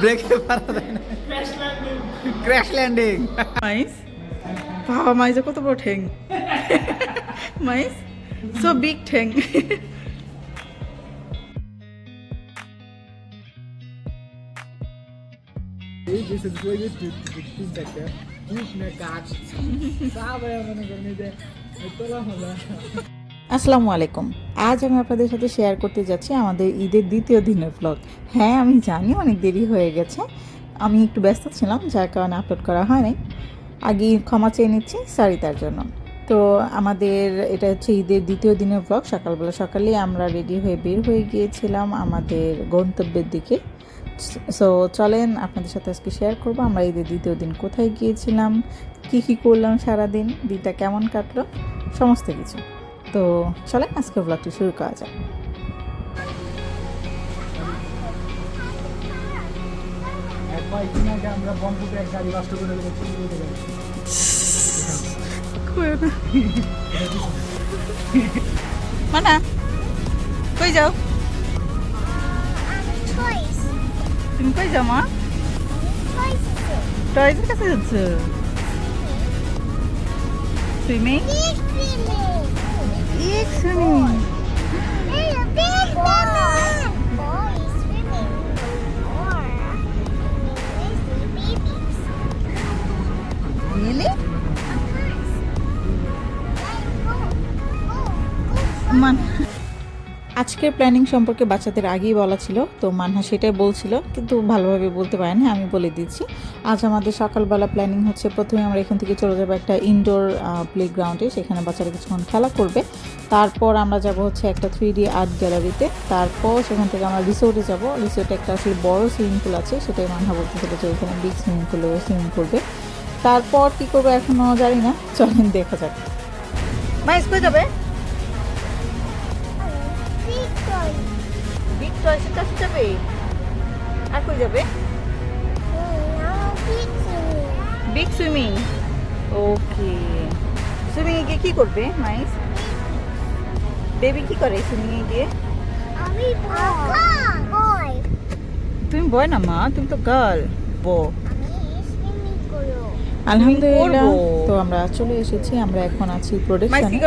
ব্রেকে পারা যায় না। ক্র্যাশ ল্যান্ডিং মাইস বাবা মাইজে কত বড় ঠ্যাং। মাইস সো বিগ হলো। আসসালামু আলাইকুম। আজ আমি আপনাদের সাথে শেয়ার করতে যাচ্ছি আমাদের ঈদের দ্বিতীয় দিনের ব্লগ হ্যাঁ আমি জানি অনেক দেরি হয়ে গেছে। আমি একটু ব্যস্ত ছিলাম, যার কারণে আপলোড করা হয়নি আগে ক্ষমা চেয়ে নিচ্ছি সরি তার জন্য। তো আমাদের এটা হচ্ছে ঈদের দ্বিতীয় দিনের ব্লগ সকালবেলা সকালেই আমরা রেডি হয়ে বের হয়ে গিয়েছিলাম আমাদের গন্তব্যের দিকে। সো চলেন আপনাদের সাথে আজকে শেয়ার করব, আমরা ঈদের দ্বিতীয় দিন কোথায় গিয়েছিলাম, কী কী করলাম সারাদিন, দিনটা কেমন কাটলো, সমস্ত কিছু। তো চলেন আজকে ব্লগটি শুরু করা যাক। মানা কই যাও? তুমি কই যাও মা? Toys is টয়েসের কাছে যাচ্ছ? Swimming? Big swimming. There's a big one. Boy is swimming. Or the babies. Really Of course. Let go. Go. Go. মান আজকের প্ল্যানিং সম্পর্কে বাচ্চাদের আগেই বলা ছিল তো মানহা সেটাই বলছিল কিন্তু ভালোভাবে বলতে পারেনি আমি বলে দিচ্ছি আজ আমাদের সকালবেলা প্ল্যানিং হচ্ছে প্রথমে আমরা এখান থেকে চলে যাব একটা ইনডোর প্লেগ্রাউন্ডে সেখানে বাচ্চারা কিছুক্ষণ খেলা করবে তারপর আমরা যাব হচ্ছে একটা থ্রি ডি আর্ট গ্যালারিতে তারপর সেখান থেকে আমরা রিসোর্টে যাব। রিসোর্টে একটা আসলে বড় সুইমিং পুল আছে, সেটাই মানহা বলতেছিল যে এখানে বিগ সুইমিং পুলে সুইমিং করবে। তারপর কী করবে এখনও জানি না। চলেন দেখা যাক। মা স্কুলে যাবে. বিগ টয়সের যাবে? আর যাবে. বিগ সুইমিং ওকে গিয়ে কি করবে, মাইস? বেবি কি করে এ গিয়ে? আমি. তুমি বয় না মা তুমি তো গার্ল বো। আলহামদুলিল্লাহ। তো আমরা চলে এসেছি আমরা এখন আছি প্রোডাকশনে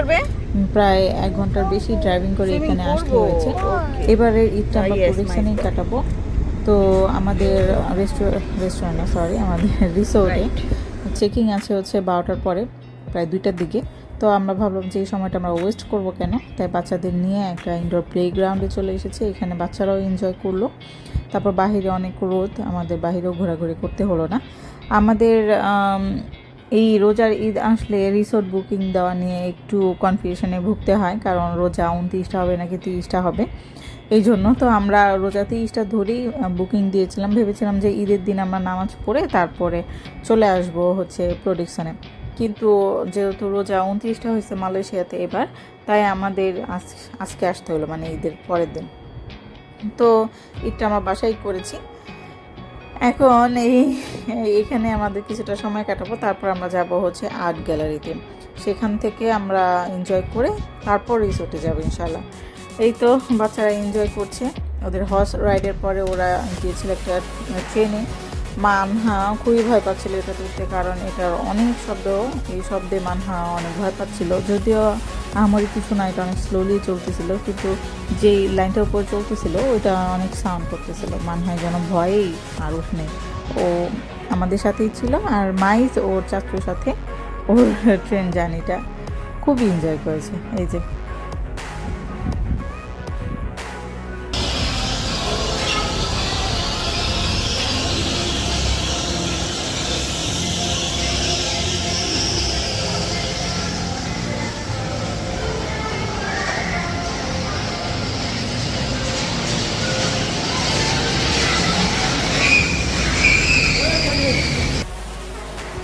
প্রায় এক ঘণ্টার বেশি ড্রাইভিং করে এখানে আসতে হয়েছে। Okay. এবারের ঈদটা আমরা Ah, প্রোডাকশনেই কাটাবো। তো আমাদের রেস্টুরেন্ট রেস্টুরেন্ট সরি আমাদের রিসোর্টে চেকিং আছে হচ্ছে বারোটার পরে প্রায় দুইটার দিকে। তো আমরা ভাবলাম যে এই সময়টা আমরা ওয়েস্ট করব কেন? তাই বাচ্চাদের নিয়ে একটা ইনডোর প্লেগ্রাউন্ডে চলে এসেছে। এখানে বাচ্চারাও এনজয় করল। তারপর বাহিরে অনেক রোদ। আমাদের বাহিরেও ঘোরাঘুরি করতে হলো না। আমাদের এই রোজার ঈদ আসলে রিসোর্ট বুকিং দেওয়া নিয়ে একটু কনফিউশনে ভুগতে হয়। কারণ রোজা উনত্রিশটা হবে নাকি তিরিশটা হবে? এই জন্য তো আমরা রোজা তিরিশটা ধরেই বুকিং দিয়েছিলাম। ভেবেছিলাম যে ঈদের দিন আমরা নামাজ পড়ে তারপরে চলে আসব হচ্ছে প্রোডিকশনে কিন্তু যেহেতু রোজা উনত্রিশটা হয়েছে মালয়েশিয়াতে এবার, তাই আমাদের আজ- আজকে আসতে হলো মানে ঈদের পরের দিন। তো ঈদটা আমার বাসায় করেছি। এখন এই, এখানে আমাদের কিছুটা সময় কাটাবো, তারপর আমরা যাব হচ্ছে আর্ট গ্যালারিতে। সেখান থেকে আমরা এনজয় করে তারপর রিসোর্টে যাব ইনশাল্লাহ এই তো বাচ্চারা এনজয় করছে। ওদের হর্স রাইডের পরে ওরা গিয়েছিল একটা ট্রেনে মানহা খুবই ভয় পাচ্ছিল এটা উঠতে কারণ এটার অনেক শব্দ, এই শব্দে মানহা অনেক ভয় পাচ্ছিল। যদিও আমারই কিছু না, এটা অনেক স্লোলি চলতেছিল, কিন্তু যেই লাইনটার উপর চলতেছিল, ওইটা অনেক সাউন্ড করতেছিল। মানহায় যেন ভয়েই আর উঠ নেই ও আমাদের সাথেই ছিল আর মাইজ, ওর চাচুর সাথে, ওর ট্রেন জার্নিটা খুবই এনজয় করেছে। এই যে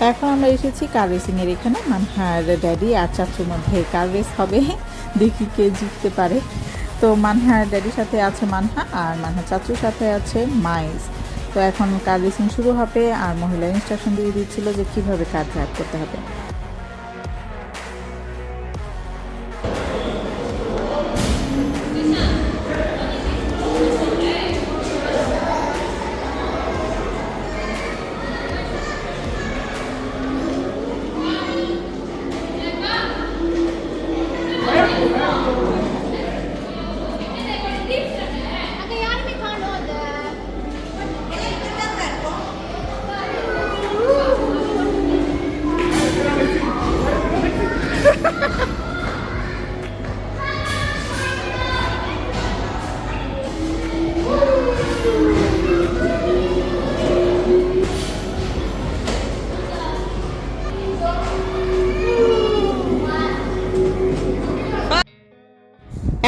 এখন আমরা এসেছি কার রেসিংয়ের এখানে। মানহার ড্যাডি আর চাচুর মধ্যে কার রেস হবে। দেখি কে জিততে পারে। তো মানহার ড্যাডির সাথে আছে মানহা আর মানহা চাচুর সাথে আছে মাইস তো এখন কার রেসিং শুরু হবে আর মহিলা ইনস্ট্রাকশন দিয়ে দিচ্ছিল যে কীভাবে কার ড্রাইভ করতে হবে।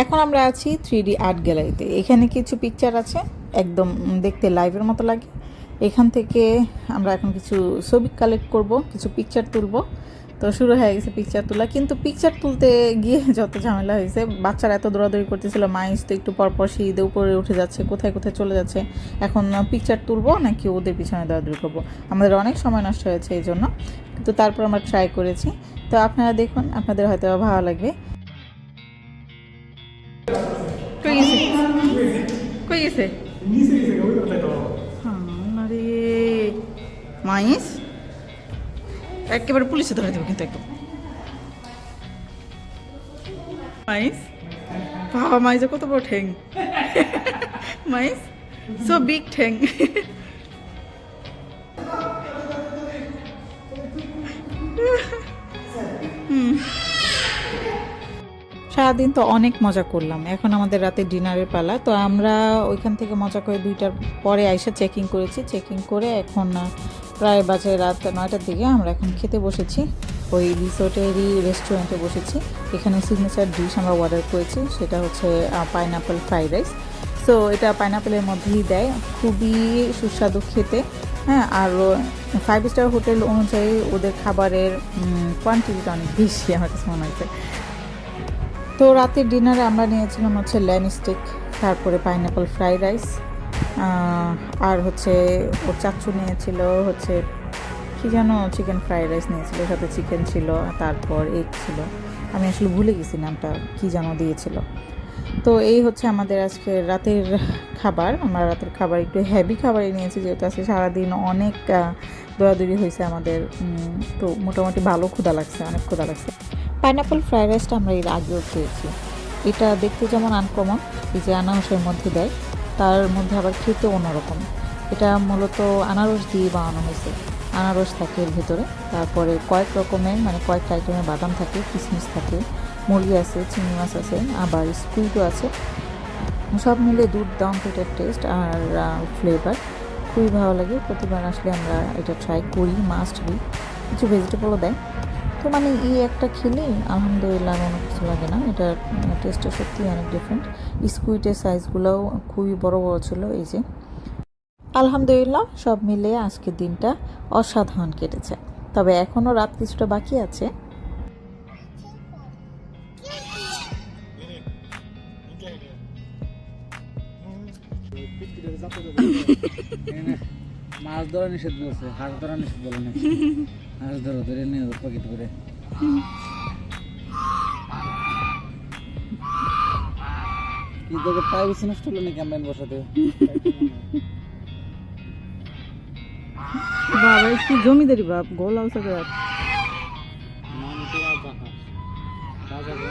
এখন আমরা আছি থ্রি ডি আর্ট গ্যালারিতে এখানে কিছু পিকচার আছে, একদম দেখতে লাইভের মতো লাগে। এখান থেকে আমরা এখন কিছু ছবি কালেক্ট করব, কিছু পিকচার তুলব। তো শুরু হয়ে গেছে পিকচার তোলা। কিন্তু পিকচার তুলতে গিয়ে যত ঝামেলা হয়েছে, বাচ্চারা এত দৌড়াদৌড়ি করতেছিল মাইস তো একটু পরপর শীতে উপরে উঠে যাচ্ছে, কোথায় কোথায় চলে যাচ্ছে। এখন পিকচার তুলবো, নাকি ওদের পিছনে দৌড়াদৌড়ি করব? আমাদের অনেক সময় নষ্ট হয়েছে এই জন্য। কিন্তু তারপর আমরা ট্রাই করেছি। তো আপনারা দেখুন, আপনাদের হয়তো ভালো লাগবে। কই গেছে? নিচে গেছে ওই কথাই তো। আরে মাইস? একেবারে পুলিশে ধরে দেবো কিন্তু একদম। মাইস? বাবা মাইজে কত বড় ঠ্যাং। মাইস? সো বিগ ঠ্যাং। সারাদিন তো অনেক মজা করলাম। এখন আমাদের রাতে ডিনারের পালা। তো আমরা ওইখান থেকে মজা করে দুইটার পরে আইসা চেকিং করেছি। চেকিং করে এখন প্রায় বাজে রাত নয়টার দিকে আমরা এখন খেতে বসেছি। ওই রিসোর্টেরই রেস্টুরেন্টে বসেছি। এখানে সিগনেচার ডিশ আমরা অর্ডার করেছি। সেটা হচ্ছে পাইনাপেল ফ্রাইড রাইস সো এটা পাইনাপেলের মধ্যেই দেয়। খুবই সুস্বাদু খেতে। হ্যাঁ আর ফাইভ স্টার হোটেল অনুযায়ী ওদের খাবারের কোয়ান্টিটিটা অনেক বেশি আমার কাছে মনে হয়েছে। তো রাতের ডিনারে আমরা নিয়েছিলাম হচ্ছে ল্যান স্টিক তারপরে পাইনাপল ফ্রাইড রাইস আর হচ্ছে ওর চাচ্চু নিয়েছিল হচ্ছে কি যেন চিকেন ফ্রাইড রাইস নিয়েছিল সাথে চিকেন ছিল, তারপর এগ ছিল। আমি আসলে ভুলে গেছি নামটা, কি যেন দিয়েছিল। তো এই হচ্ছে আমাদের আজকে রাতের খাবার। আমরা রাতের খাবার, একটু হেভি খাবারই নিয়েছি, যেহেতু আজকে সারাদিন অনেক দৌড়াদৌড়ি হয়েছে আমাদের। তো মোটামুটি ভালো ক্ষুধা লাগছে, অনেক ক্ষুধা লাগছে। পাইনাপল ফ্রাইড রাইসটা আমরা এর আগেও খেয়েছি। এটা দেখতে যেমন আনকমন এই যে আনারসের মধ্যে দেয়, তার মধ্যে আবার খেতে অন্যরকম। এটা মূলত আনারস দিয়ে বানানো হয়েছে। আনারস থাকে এর ভেতরে, তারপরে কয়েক রকমের মানে কয়েকটা আইটেমের বাদাম থাকে কিশমিশ থাকে, মুরগি আছে, চিংড়ি মাছ আছে, আবার স্কুইডও আছে। সব মিলে দুর্দান্ত এটার টেস্ট আর ফ্লেভার খুবই ভালো লাগে। প্রতিবার আসলে আমরা এটা ট্রাই করি মাস্ট বি কিছু ভেজিটেবলও দেয়। তো মানে এই একটা খেলে আলহামদুলিল্লাহ অনেক কিছু লাগে না। এটার টেস্টটা সত্যিই অনেক ডিফারেন্ট স্কুইটের সাইজগুলোও খুবই বড় বড় ছিল এই যে। আলহামদুলিল্লাহ সব মিলে আজকের দিনটা অসাধারণ কেটেছে। তবে এখনও রাত কিছুটা বাকি আছে। মাছ ধরা নিষেধ বলছে হাঁস ধরা নিষেধ বলে না হাঁস ধরো ধরে নিয়ে পকেট করে। কি তোকে প্রাইভেসি নষ্ট হলো নাকি আমরা বসাতে? বাবা কি জমিদারি বাপ? গোল হাউস বাপ কয়বার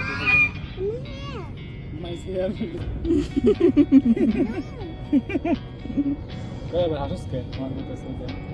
হাসুস কে আমার কথা শুনতে